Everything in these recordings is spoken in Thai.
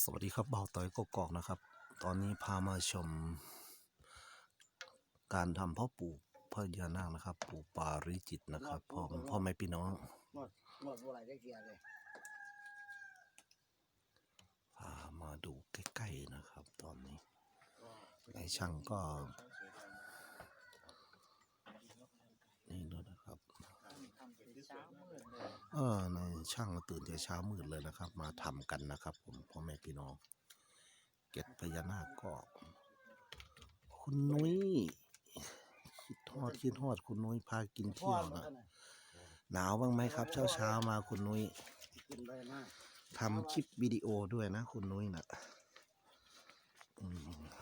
สวัสดีครับเบาต่อยกกอกนะครับ ตอนนี้พามาชม การทำพ่อปลูกพญานาคนะครับปลูกปาริจิตนะครับพ่อพ่อแม่พี่น้องหมดหมดอะไรได้เกียร์เลยพามาดูใกล้ๆนะครับ ตอนนี้ในช่างก็นี่ด้วยนะครับ เออในช่างตื่นแต่เช้ามืดเลยนะครับ มาทำกันนะครับ ผมพ่อแม่พี่น้องเก็ดพญานาคก็ คุณนุ้ยคิดทอดคิดทอดคุณนุ้ยพากินเที่ยวนะหนาวบ้างไหมครับ เช้าเช้าๆมาคุณนุ้ยกินไปมาทำคลิปวิดีโอด้วยนะ คุณนุ้ยนะอืม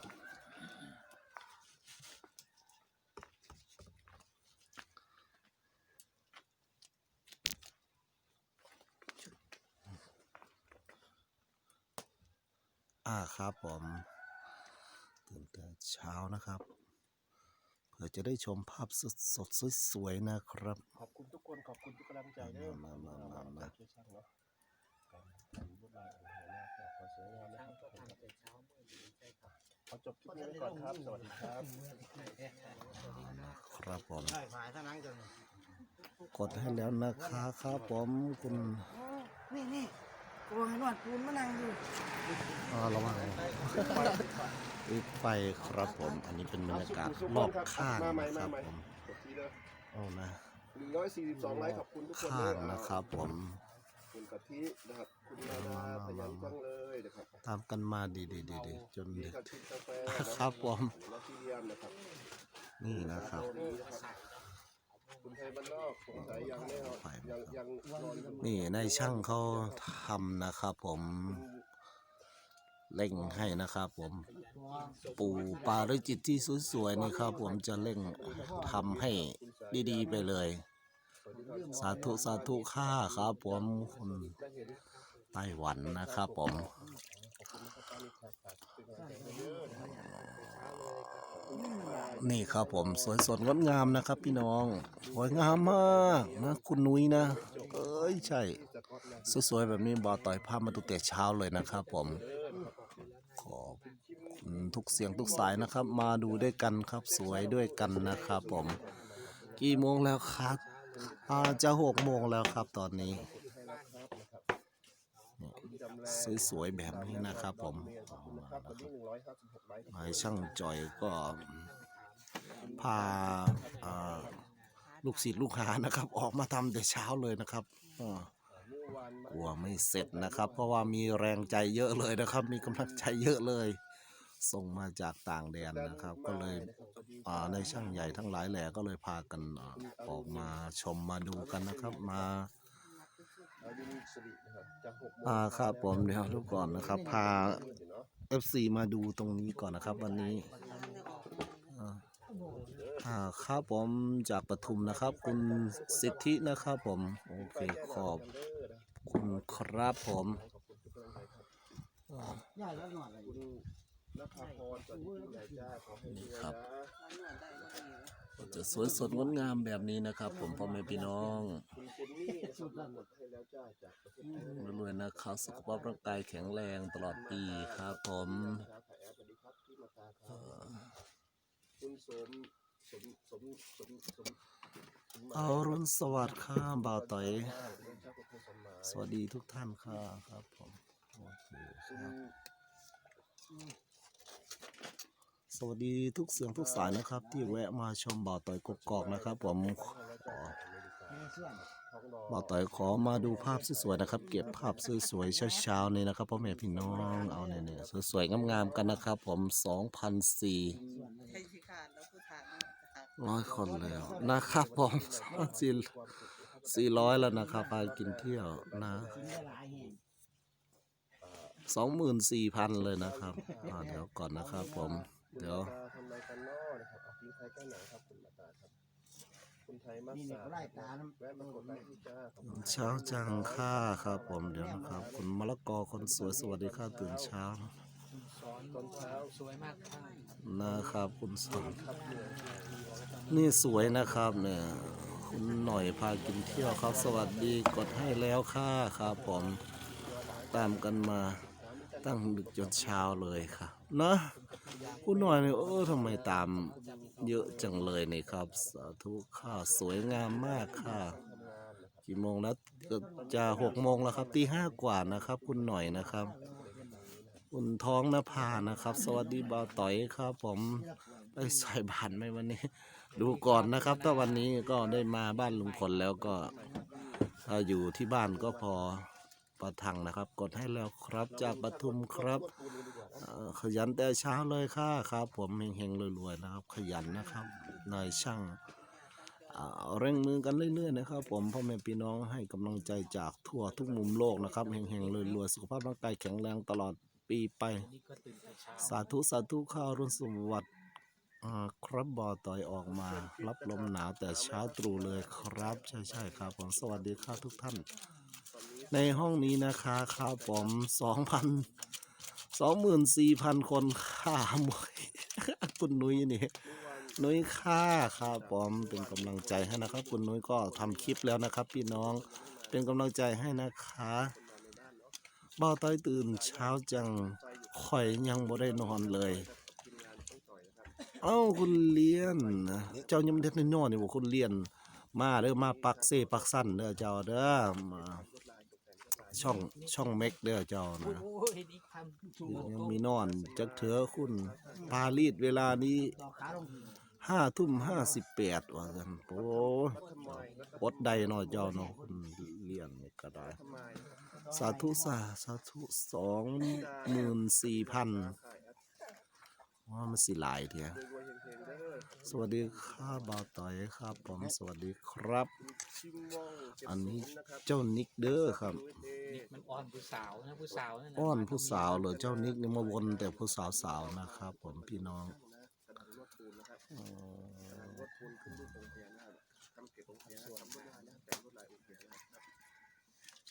อ่าครับผมตื่นแต่เช้านะครับ เพื่อจะได้ชมภาพสดสดๆสวยๆนะครับ ขอบคุณทุกคนขอบคุณทุกกำลังใจเด้อมามามามาช่วยช่างเนาะการทำลวดลายของหัวหน้าก็ขอสวยงามนะช่างครับก็ทำแต่เช้ามืดดีใช่ครับขอจบคลิปนี้ไว้ก่อนครับ สวัสดีครับ ครับผมใช่ฝ่ายท่านั้นจนกดให้แล้วนะคะครับผมคุณนี่นี่กลัวให้นวดปูนมานั่งอยู่อ่า ระวังปิดไฟครับผม อันนี้เป็นบรรยากาศรอบข้างนะครับผมกดทีเลยเอานะหนึ่งร้อยสี่สิบสองไลค์ขอบคุณทุกคนข้างเด้อนะครับผมคุณกะทินะครับคุณนาดาขยันจังเลยนะครับตามกันมาดีดีดีดีจนมีเด็กกะทิกาแฟนะครับผมและที่เรียมนะครับนี่นะครับโนี้นะครับคุณไทยบ้านนอกสงสัยยังไม่นอนยังยังนอนอยู่นี่ในช่างเขาทำนะครับผม เร่งให้นะครับผมปูปลาด้วยจิตที่สวยๆนี่ครับ ผมจะเร่งทำให้ดีๆไปเลย สาธุสาธุค่าครับผมคุณไต้หวันนะครับผมนี่ครับผมสวยสดงดงามนะครับ พี่น้องสวยงามมากนะคุณนุ้ยนะเอ้ยใช่สวยๆแบบนี้บอต่อยภาพมาตั้งแต่เช้าเลยนะครับผม ทุกเสียงทุกสายนะครับ มาดูด้วยกันครับสวยด้วยกันนะครับผม กี่โมงแล้วครับอาจะหกโมงแล้วครับตอนนี้สวยๆแบบนี้นะครับผมนนี้หนึ่งร้อยห้ายช่างจ่อยก็พาาลูกศิษย์ลูกหานะครับ ออกมาทำแต่เช้าเลยนะครับกลัวไม่เสร็จนะครับ เพราะว่ามีแรงใจเยอะเลยนะครับ มีกำลังใจเยอะเลย ส่งมาจากต่างแดนนะครับ ก็เลยอ่าในช่างใหญ่ทั้งหลายแหล่ก็เลยพากันอ่าออกมาชมมาดูกันนะครับมาอายุสิรินะครับจากหกโมงอ่าครับผมเดี๋ยวทุกก่อนนะครับ พาเนาะ FC มาดูตรงนี้ก่อนนะครับ วันนี้อ่าอ่าครับผมจากปทุมนะครับ คุณสิทธินะครับผมโอเคขอบคุณครับผมย่แล้วนวดอะไรคุณ นภาพรสวัสดีใหญ่จ้าขอให้รียนะจะสวยสดงดงามแบบนี้นะครับ ผมพ่อแม่พี่น้องคุณเจนนี่นะครับหมดให้แล้วจ้าจากประเทศไทยรวยๆนะครับสุขภาพร่างกายแข็งแรงตลอดปีครับผมครับแอร์สวัสดีครับที่มาตาครับคุณสมสมสมสมสมเอารุณสวัสดิ์ค่ะบ่าวต่อย สวัสดีทุกท่านค่ะครับผมโอเคครับ สวัสดีทุกเสียงทุกสายนะครับ ที่แวะมาชมบ่าวต่อยกกอกนะครับ ผมขอบ่าวต่อยขอมาดูภาพสวยๆนะครับ เก็บภาพสวยๆเช้าๆนี่นะครับพ่อแม่พี่น้องเอาเนี่ยสวยๆงามๆกันนะครับ ผมสิขาดแล้วผู้ทานนะครับร้อยคนแล้วนะครับ ผมสี่สี่ร้อยแล้วนะครับพากินเที่ยวนะ กินได้หลายแห่ง สองหมื่นสี่พันเลยนะครับอ่าเดี๋ยวก่อนนะครับ ผม เดี๋ยวทำไรกันนอนะครับเอาทิ้งไทยแค่ไหนครับคุณมาตาครับ คุณไทยมัสนี่นี่สาก็ไล่ตาน้แวะมากดไลค์ที่จ้าขอบคุณเช้าจังค่าครับผมเดี๋ยวนะครับ คุณมะละกอคนสวยสวัสดีค่ะตื่นเช้าตอนเช้าสวยมากค่ะนะครับ คุณสนนี่สวยนะครับเนี่ยคุณหน่อยพากินเที่ยวครับ สวัสดีกดให้แล้วค่ะครับผมตามกันมา ตั้งดึกจนเช้าเลยค่ะนะคุณหน่อยเนี่ยเออทำไมตามเยอะจังเลยนี่ครับ สาธุค่ะสวยงามมากค่ะ กี่โมงแล้วจะหกโมงแล้วครับตีห้ากว่านะครับ คุณหน่อยนะครับ คุณท้องนภานะครับ สวัสดีบ่าวต่อยครับ ผมไปใส่บานไหมวันนี้ ดูก่อนนะครับ ถ้าวันนี้ก็ได้มาบ้านลุงพลแล้วก็ถ้าอยู่ที่บ้านก็พอ ประทังนะครับ กดให้แล้วครับ จากปทุมครับเอ่อขยันแต่เช้าเลยค่ะครับ ผมเฮงๆรวยๆนะครับ ขยันนะครับนายช่างอ่าเร่งมือกันเรื่อยๆนะครับ ผมพ่อแม่พี่น้องให้กำลังใจจากทั่วทุกมุมโลกนะครับเฮงๆรวยๆสุขภาพร่างกายแข็งแรงตลอดปีไปสาธุ สาธุข้าวรุ่นสวัสดิ์อ่าครับบอต่อยออกมา รับลมหนาวแต่เช้าตรู่เลยครับ ใช่ใช่ครับผมสวัสดีครับทุกท่าน ในห้องนี้นะคะครับผมสองพันสองหมื่นสี่พันคนค่าหมวยคุณนุ้ยนี่นุ้ยค่าครับผมเป็นกำลังใจให้นะครับ คุณนุ้ยก็ทำคลิปแล้วนะครับ พี่น้องเป็นกำลังใจให้นะคะบ่าวต้อยตื่นเช้าจังข่อยยังบ่ได้นอนเลย เอ้าคุณเลียน เจ้ายังไม่ได้นอนนี่บ่คุณเลียน มาเด้อมาปักเซปักสั้นเด้อเจ้าเด้อมา ช่องช่องเม็กเด้อเจ้านะโอ้ยนี่ทำถูกยังมีนอนจักเถือคุณปารีสเวลานี้ต่อขาลงห้าทุ่มห้าสิบแปดว่ากันโอ้อดใดเนาะเจ้าเนาะคุณเลียนนี่ก็ได้สาธุสาสาธุสองหมื่นสี่พัน ว่ามันสิหลายเถอะสวัสดีครับบ่าวต่อยครับ ผมสวัสดีครับ อันนี้เจ้านิกเด้อครับนี่มันอ่อนผู้สาวนะผู้สาวนั่นนะอ้อนผู้สาวเหรอเจ้านิกนี่มาวนแต่ผู้สาวสาวๆนะครับ ผมพี่น้องอ๋อ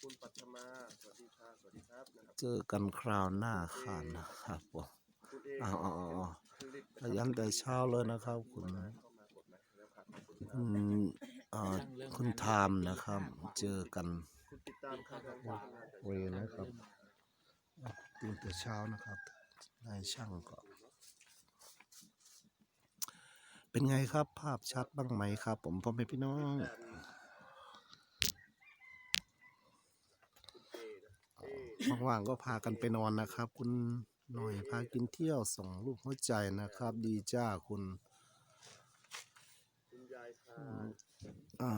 คุณปัทมาสวัสดีค่ะสวัสดีครับนะครับเจอกันคราวหน้าค่ะนะครับผม คุณเออ้าวอ้าวอ้าวขยันแต่เช้าเลยนะครับ คุณคุณอ่อคุณไทามนะครับ เจอกันคุณติดตามข่าวทางการนะเวนะครับตื่นแต่เช้านะครับนายช่างก็เป็นไงครับ ภาพชัดบ้างไหมครับ ผมพ่อแม่พี่น้องว่างๆก็พากันไปนอนนะครับ คุณ หน่อยพากินเที่ยวส่งรูปหัวใจนะครับ ดีจ้าคุณคุณยายพาอ่า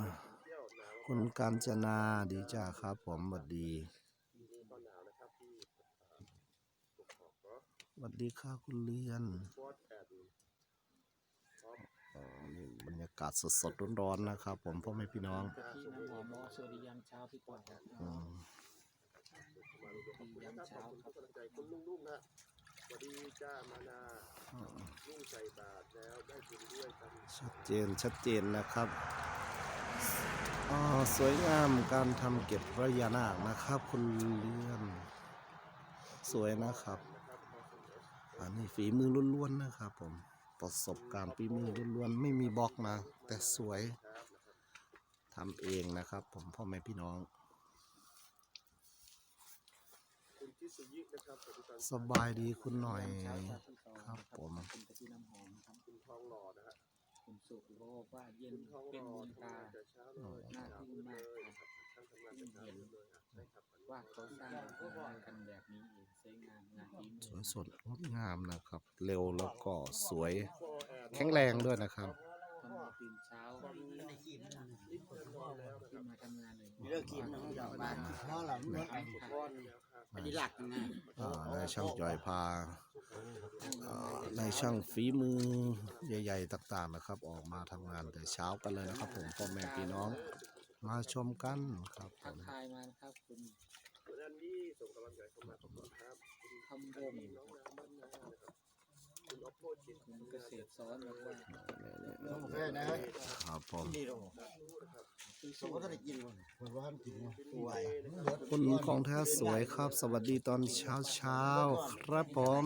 เที่ยวหนาวคุณกาญจนาดีจ้าครับ ผมสวัสดีก็หนาวนะครับที่กกอกเนาะสวัสดีค่ะคุณเลียนฟอสแอนอ๋อนี่บรรยากาศสดๆร้อนๆนะครับ ผมพ่อแม่พี่น้องพี่น้ำหอมหมอสวัสดียามเช้าพี่ก่อนครับอืม ดียามเช้าครับกำลังใจคุณลุงลุงนะสวัสดีจ้ามานาลุงใส่บาตรแล้วได้บุญด้วยกันชัดเจนชัดเจนนะครับอ๋อสวยงามการทำเก็บพระยานาคนะครับ คุณเลียนสวยนะครับ อันนี้ฝีมือล้วนๆนะครับผมประสบการณ์ฝีมือล้วนๆไม่มีบล็อกนะ แต่สวยทำเองนะครับ ผมพ่อแม่พี่น้อง คุณทิศยินะครับ สวัสดีตอนสบายดีคุณหน่อยครับผมคุณพี่น้ำหอมครับคุณทองหล่อนะฮะคุณสุขโลกว่าเย็นคุณทองเป็นหล่อเมืองทำตางานแต่เช้าเลยน่าหนาวทึ่งเลมากยครับท่านทำงานแต่เช้าเลยใช่ครับว่าเขาสร้างงานกันแบบนี้เองสวยงามงานดีสวยสดงดงามนะครับ เร็วแล้วก็สวยแข็งแรงด้วยนะครับทำมาตื่นเช้าขึ้นมาทำงานเลยเลิกกินนะดอกบานเพราะเราไม่ไปทุกคน อันนี้หลักนะอ่านายช่างจอยพาอ่านายช่างฝีมือใหญ่ ๆ ต่างๆนะครับ ออกมาทำงานแต่เช้ากันเลยนะครับ ผมพ่อแม่พี่น้องมาชมกันครับผทักมทายมานะครับคุณคุณอันนี้ส่งกำลังใจเข้ามาขอบคุณครับคุณคำบงน้องนางบ้านนานะครับคุณออฟโพจิตคุณเกษตรซ้อนบอกว่าต้องกาแฟนะครับผมนี่โร สมก็ได้กินคนคนว่ากินป่วยคุณของแท้สวยครับ สวัสดีตอนเช้าเช้าๆครับผม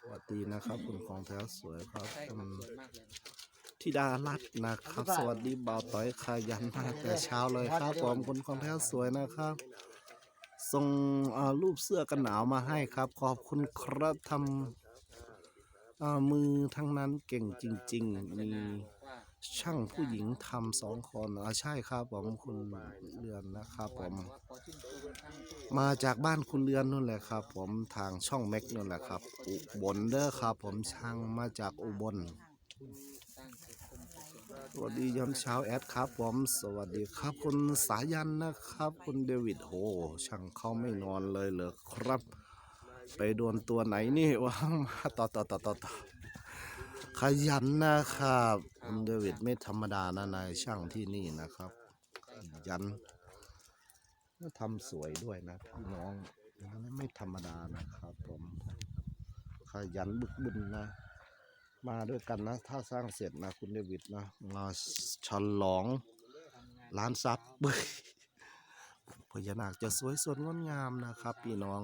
สวัสดีนะครับ คุณของแท้สวยครับใช่คคุรับณสวยมากเลยนะครับธิดารัตน์นะครับ สวัสดีบ่าวต้อยขยันมากแต่เช้าเลยครับผมคุณของแท้สวยนะครับสส่งอ่ารูปเสื้อกันหนาวมาให้ครับ ขอบคุณครับทำอ่ามือทั้งนั้นเก่งจริง ๆ มีว่า ช่างผู้หญิงทำสองคนอ่าใช่ครับผมคุณเรือนนะครับผมว่าพอสิ้นปีช่างที่มาจากบ้านคุณเรือนนู่นแหละครับ ผมทางช่องแม็กนั่นแหละครับ อุบลเด้อครับ ผมช่างมาจากอุบลสร้างเสร็จคนเสร็จสวัสดียามเช้าแอดครับ ผมสวัสดีครับ คุณสายันนะครับ คุณเดวิดโหช่างเขาไม่นอนเลยเหรอครับ ไปโดนตัวไหนนี่วางมาต่อต่อต่อต่อต่อ ขยันนะครับคุณเดวิดไม่ธรรมดานะนายช่างที่นี่นะครับขยันแล้วทำสวยด้วยนะพี่น้องไม่ธรรมดานะครับผมขยันบึกบึนนะ มาด้วยกันนะ ถ้าสร้างเสร็จนะ คุณเดวิดนะมาฉลองล้านซับเบ้ยพญานาคจะสวยสดงดงามนะครับ พี่น้อง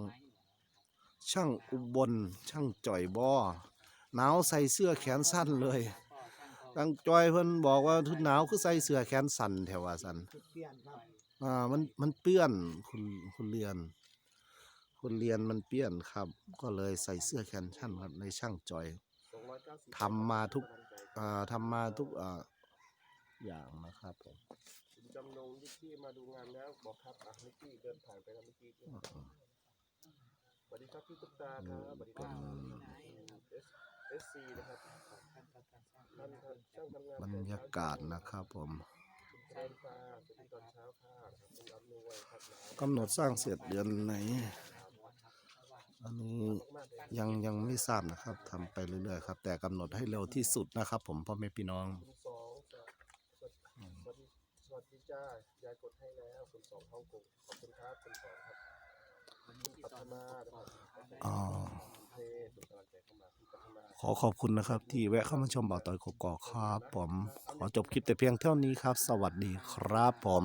ช่างอุบลช่างจ่อยบ่อ หนาวใส่เสื้อแขนสั้นเลยตั้งจอยเพิ่นบอกว่าทุกหนาวคือใส่เสื้อแขนสั้นแถวว่าสั้นเปลี่ยนครับอ่ามันมันเปื้อนคุณคุณเรียน คุณเรียนมันเปื้อนครับ ก็เลยใส่เสื้อแขนสั้นครับในช่างจอย290ทำมาทุกอ่าทำมาทุกอ่าอย่างนะครับผมคุณจำนงนิกกี้มาดูงานแล้วบอกครับอะนิกกี้เดินผ่านไปแล้วเมื่อกี้สวัสดีครับพี่ตุ๊กตาครับสวัสดีครับ เอสซีนะครับท่านท่านช่างทำงานบรรยากาศนะครับผมคุณเดินฟ้าสวัสดีตอนเช้าค่ะคุณอำนวยครับหนาวกำหนดสร้างเสร็จเดือนไหน อันนี้ยังยังไม่ทราบนะครับทำไปเรื่อยๆครับ แต่กำหนดให้เร็วที่สุดนะครับ ผมพ่อแม่พี่น้อง คุณสองสวัสดีสวัสดีจ้ายายกดให้แล้วคุณสองฮ่องกงขอบคุณครับคุณสองครับคุณปัทมานะครับ อ๋อ คุณเทส่งกำลังใจเข้ามาคุณปัทมาขอขอบคุณนะครับ ที่แวะเข้ามาชมบ่าวต่อยกกอกครับผม ขอจบคลิปแต่เพียงเท่านี้ครับ สวัสดีครับผม